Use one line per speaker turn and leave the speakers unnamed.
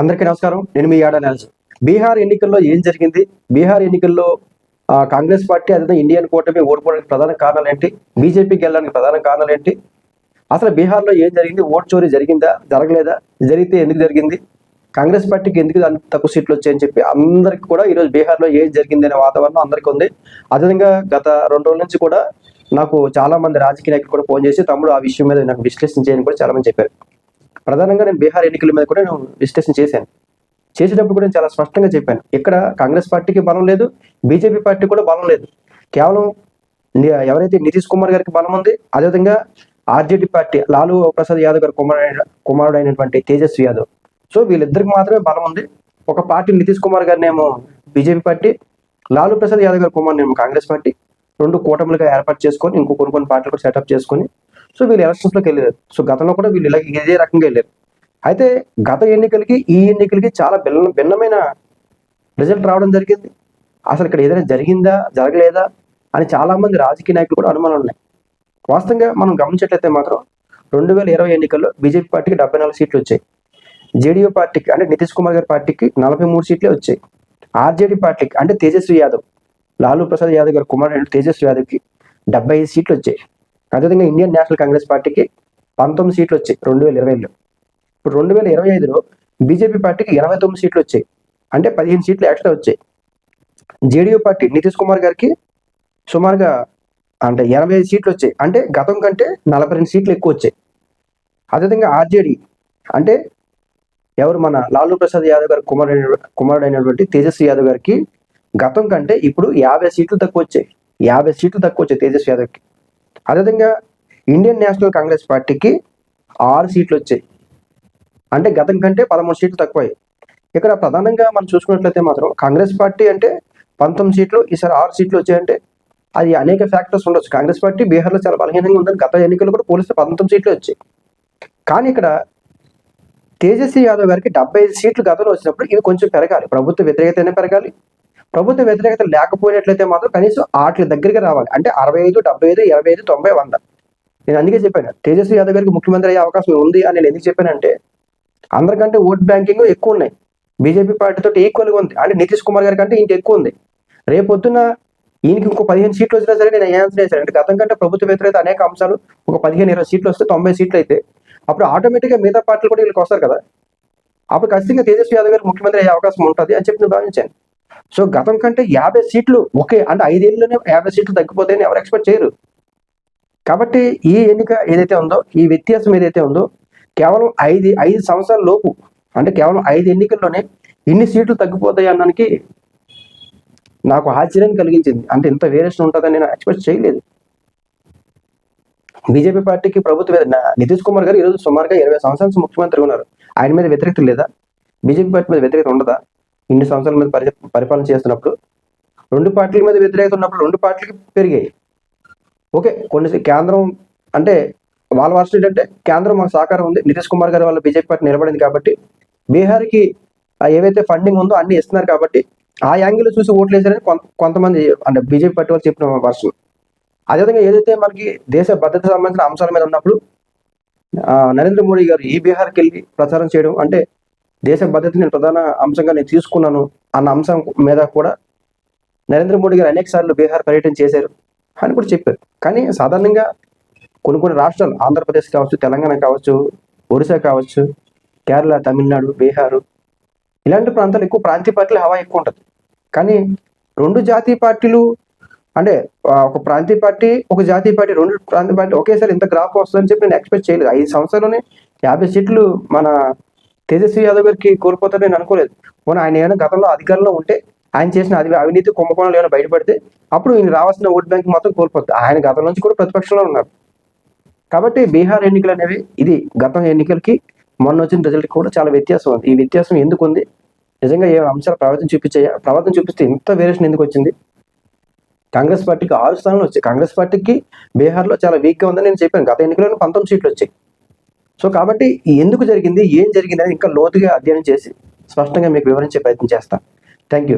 అందరికీ నమస్కారం. నేను మీ యాడ నెలసు. బీహార్ ఎన్నికల్లో ఏం జరిగింది? బీహార్ ఎన్నికల్లో ఆ, కాంగ్రెస్ పార్టీ అదే ఇండియన్ కూటమి ఓడిపోవడానికి ప్రధాన కారణాలు ఏంటి బీజేపీకి వెళ్ళడానికి ప్రధాన కారణాలు ఏంటి అసలు బీహార్లో ఏం జరిగింది? ఓటు చోరీ జరిగిందా? జరగలేదా? జరిగితే ఎందుకు జరిగింది? కాంగ్రెస్ పార్టీకి ఎందుకు అంత తక్కువ సీట్లు వచ్చాయని చెప్పి అందరికి కూడా ఈరోజు బీహార్లో ఏం జరిగింది అనే వాతావరణం అందరికీ ఉంది. అదేవిధంగా గత రెండు రోజుల నుంచి కూడా నాకు చాలా మంది రాజకీయ నాయకులు కూడా ఫోన్ చేసి తమ్ముడు ఆ విషయం మీద నాకు విశ్లేషణ చేయని కూడా చాలా మంది చెప్పారు. ప్రధానంగా నేను బీహార్ ఎన్నికల మీద కూడా నేను విశ్లేషణ చేశాను. చేసేటప్పుడు కూడా నేను చాలా స్పష్టంగా చెప్పాను. ఇక్కడ కాంగ్రెస్ పార్టీకి బలం లేదు బీజేపీ పార్టీ కూడా బలం లేదు. కేవలం ఎవరైతే నితీష్ కుమార్ గారికి బలం ఉంది అదేవిధంగా ఆర్జేడీ పార్టీ లాలూ ప్రసాద్ యాదవ్ గారి కుమారుడు కుమారుడు అయినటువంటి తేజస్వి యాదవ్. సో వీళ్ళిద్దరికి మాత్రమే బలం ఉంది. ఒక పార్టీ నితీష్ కుమార్ గారినేమో బీజేపీ పార్టీ లాలూ ప్రసాద్ యాదవ్ గారి కుమారుని కాంగ్రెస్ పార్టీ. రెండు కూటములుగా ఏర్పాటు చేసుకొని ఇంకో కొన్ని కొన్ని పార్టీలు కూడా సెటప్ చేసుకొని సో వీళ్ళు ఎలక్షన్స్లోకి వెళ్ళారు సో గతంలో కూడా వీళ్ళు ఇలా ఇదే రకంగా వెళ్ళారు. అయితే గత ఎన్నికలకి ఈ ఎన్నికలకి చాలా భిన్న భిన్నమైన రిజల్ట్ రావడం జరిగింది. అసలు ఇక్కడ ఏదైనా జరిగిందా జరగలేదా అని చాలా మంది రాజకీయ నాయకులు కూడా అనుమానాలు ఉన్నాయి. వాస్తవంగా మనం గమనించట్లయితే మాత్రం రెండు వేల ఇరవై ఎన్నికల్లో బీజేపీ పార్టీకి డెబ్బై నాలుగు సీట్లు వచ్చాయి. జేడీయూ పార్టీకి అంటే నితీష్ కుమార్ గారి పార్టీకి నలభై మూడు సీట్లే వచ్చాయి. ఆర్జేడీ పార్టీకి అంటే తేజస్వి యాదవ్ లాలూ ప్రసాద్ యాదవ్ గారి కుమారుడు తేజస్వి యాదవ్కి డెబ్బై ఐదు సీట్లు వచ్చాయి. అదేవిధంగా ఇండియన్ నేషనల్ కాంగ్రెస్ పార్టీకి పంతొమ్మిది సీట్లు వచ్చాయి రెండు వేల ఇరవైలో. ఇప్పుడు రెండు వేల ఇరవై ఐదులో బీజేపీ పార్టీకి ఇరవై తొమ్మిది సీట్లు వచ్చాయి. అంటే పదిహేను సీట్లు ఎక్స్ట్రా వచ్చాయి. జేడీయూ పార్టీ నితీష్ కుమార్ గారికి సుమారుగా అంటే ఎనభై ఐదు సీట్లు వచ్చాయి. అంటే గతం కంటే నలభై రెండు సీట్లు ఎక్కువ వచ్చాయి. అదేవిధంగా ఆర్జేడీ అంటే ఎవరు మన లాలూ ప్రసాద్ యాదవ్ గారి కుమారుడు కుమారుడైనటువంటి తేజస్వి యాదవ్ గారికి గతం కంటే ఇప్పుడు యాభై సీట్లు తక్కువ వచ్చాయి. యాభై సీట్లు తక్కువ వచ్చాయి తేజస్వి యాదవ్కి. అదేవిధంగా ఇండియన్ నేషనల్ కాంగ్రెస్ పార్టీకి ఆరు సీట్లు వచ్చాయి. అంటే గతం కంటే పదమూడు సీట్లు తక్కువయ్యాయి. ఇక్కడ ప్రధానంగా మనం చూసుకున్నట్లయితే మాత్రం కాంగ్రెస్ పార్టీ అంటే పంతొమ్మిది సీట్లు ఈసారి ఆరు సీట్లు వచ్చాయంటే అది అనేక ఫ్యాక్టర్స్ ఉండొచ్చు. కాంగ్రెస్ పార్టీ బీహార్లో చాలా బలహీనంగా ఉందని గత ఎన్నికలు కూడా పోలిస్తే పంతొమ్మిది సీట్లు వచ్చాయి. కానీ ఇక్కడ తేజస్వి యాదవ్ గారికి డెబ్బై ఐదు సీట్లు గతంలో వచ్చినప్పుడు ఇవి కొంచెం పెరగాలి. ప్రభుత్వ వ్యతిరేకతనే పెరగాలి. ప్రభుత్వ వ్యతిరేకత లేకపోయినట్లయితే మాత్రం కనీసం ఆటల దగ్గరికి రావాలి. అంటే అరవై ఐదు డెబ్బై ఐదు ఇరవై ఐదు తొంభై వంద. నేను అందుకే చెప్పాను తేజస్వి యాదవ్ గారికి ముఖ్యమంత్రి అయ్యే అవకాశం ఉంది అని నేను ఎందుకు చెప్పానంటే అందరికంటే ఓట్ బ్యాంకింగ్ ఎక్కువ ఉన్నాయి. బీజేపీ పార్టీతో ఈక్వల్గా ఉంది. అంటే నితీష్ కుమార్ గారి కంటే ఇంక ఎక్కువ ఉంది. రేపొద్దున ఈయనకి ఇంకో పదిహేను సీట్లు వచ్చినా సరే నేను ఆన్సర్ చేశాను. అంటే గతం కంటే ప్రభుత్వ వ్యతిరేకత అనేక అంశాలు ఒక పదిహేను ఇరవై సీట్లు వస్తే తొంభై సీట్లు అయితే అప్పుడు ఆటోమేటిక్గా మిగతా పార్టీలు కూడా వీళ్ళకి వస్తారు కదా. అప్పుడు ఖచ్చితంగా తేజస్వి యాదవ్ గారు ముఖ్యమంత్రి అయ్యే అవకాశం ఉంటుంది అని చెప్పి నేను భావించాను. సో గతం కంటే యాభై సీట్లు ఒకే అంటే ఐదేళ్ళలోనే యాభై సీట్లు తగ్గిపోతాయని ఎవరు ఎక్స్పెక్ట్ చేయరు. కాబట్టి ఈ ఎన్నిక ఏదైతే ఉందో ఈ వ్యత్యాసం ఏదైతే ఉందో కేవలం ఐదు ఐదు సంవత్సరాల లోపు అంటే కేవలం ఐదు ఎన్నికల్లోనే ఇన్ని సీట్లు తగ్గిపోతాయి అన్నానికి నాకు ఆశ్చర్యం కలిగించింది. అంటే ఇంత వేరియేషన్ ఉంటుందని నేను ఎక్స్పెక్ట్ చేయలేదు. బీజేపీ పార్టీకి ప్రభుత్వ నితీష్ కుమార్ గారు ఈరోజు సుమారుగా ఇరవై సంవత్సరాల ముఖ్యమంత్రి ఉన్నారు. ఆయన మీద వ్యతిరేకత లేదా? బీజేపీ పార్టీ మీద వ్యతిరేకత ఉండదా? ఇన్ని సంవత్సరాల మీద పరి పరిపాలన చేస్తున్నప్పుడు రెండు పార్టీల మీద వ్యతిరేకత ఉన్నప్పుడు రెండు పార్టీలకి పెరిగాయి. ఓకే కొన్ని కేంద్రం అంటే వాళ్ళ వర్షం ఏంటంటే కేంద్రం మాకు సహకారం ఉంది. నితీష్ కుమార్ గారు వాళ్ళ బీజేపీ పార్టీ నిలబడింది కాబట్టి బీహార్కి ఏవైతే ఫండింగ్ ఉందో అన్ని ఇస్తున్నారు కాబట్టి ఆ యాంగిల్ చూసి ఓట్లు వేసారని కొంత కొంతమంది అంటే బీజేపీ పార్టీ వాళ్ళు చెప్పిన వర్షం. అదేవిధంగా ఏదైతే మనకి దేశ భద్రత సంబంధించిన అంశాల మీద ఉన్నప్పుడు నరేంద్ర మోడీ గారు ఈ బీహార్కి వెళ్ళి ప్రచారం చేయడం అంటే దేశ భద్రత నేను ప్రధాన అంశంగా నేను తీసుకున్నాను అన్న అంశం మీద కూడా నరేంద్ర మోడీ గారు అనేక సార్లు బీహార్ పర్యటన చేశారు అని కూడా చెప్పారు. కానీ సాధారణంగా కొన్ని కొన్ని రాష్ట్రాలు ఆంధ్రప్రదేశ్ కావచ్చు తెలంగాణ కావచ్చు ఒరిస్సా కావచ్చు కేరళ తమిళనాడు బీహారు ఇలాంటి ప్రాంతాలు ఎక్కువ ప్రాంతీయ పార్టీలు హవా ఎక్కువ ఉంటుంది. కానీ రెండు జాతీయ పార్టీలు అంటే ఒక ప్రాంతీయ పార్టీ ఒక జాతీయ పార్టీ రెండు ప్రాంతీయ పార్టీ ఒకేసారి ఇంత గ్రాఫ్ వస్తుందని చెప్పి నేను ఎక్స్పెక్ట్ చేయలేదు. ఐదు సంవత్సరాల్లోనే యాభై సీట్లు మన తేజస్వి యాదవ్ గారికి కోల్పోతారని నేను అనుకోలేదు. పోనీ ఆయన ఏమైనా గతంలో అధికారంలో ఉంటే ఆయన చేసిన అది అవినీతి కుంభకోణాలు ఏమైనా బయటపడితే అప్పుడు ఈయన రావాల్సిన ఓట్ బ్యాంక్ మాత్రం కోల్పోతుంది ఆయన గతం నుంచి కూడా ప్రతిపక్షంలో ఉన్నారు. కాబట్టి బీహార్ ఎన్నికలు అనేవి ఇది గతం ఎన్నికలకి మొన్న వచ్చిన రిజల్ట్ కూడా చాలా వ్యత్యాసం ఉంది. ఈ వ్యత్యాసం ఎందుకు ఉంది? నిజంగా ఏ అంశాలు ప్రభావితం చూపించాయా? ప్రభావితం చూపిస్తే ఇంత వేరియేషన్ ఎందుకు వచ్చింది? కాంగ్రెస్ పార్టీకి ఆరు స్థానాలు వచ్చాయి. కాంగ్రెస్ పార్టీకి బీహార్లో చాలా వీక్గా ఉందని నేను చెప్పాను. గత ఎన్నికల్లో పంతొమ్మిది సీట్లు వచ్చాయి. సో కాబట్టి ఎందుకు జరిగింది ఏం జరిగింది అని ఇంకా లోతుగా అధ్యయనం చేసి స్పష్టంగా మీకు వివరించే ప్రయత్నం చేస్తాను థ్యాంక్ యూ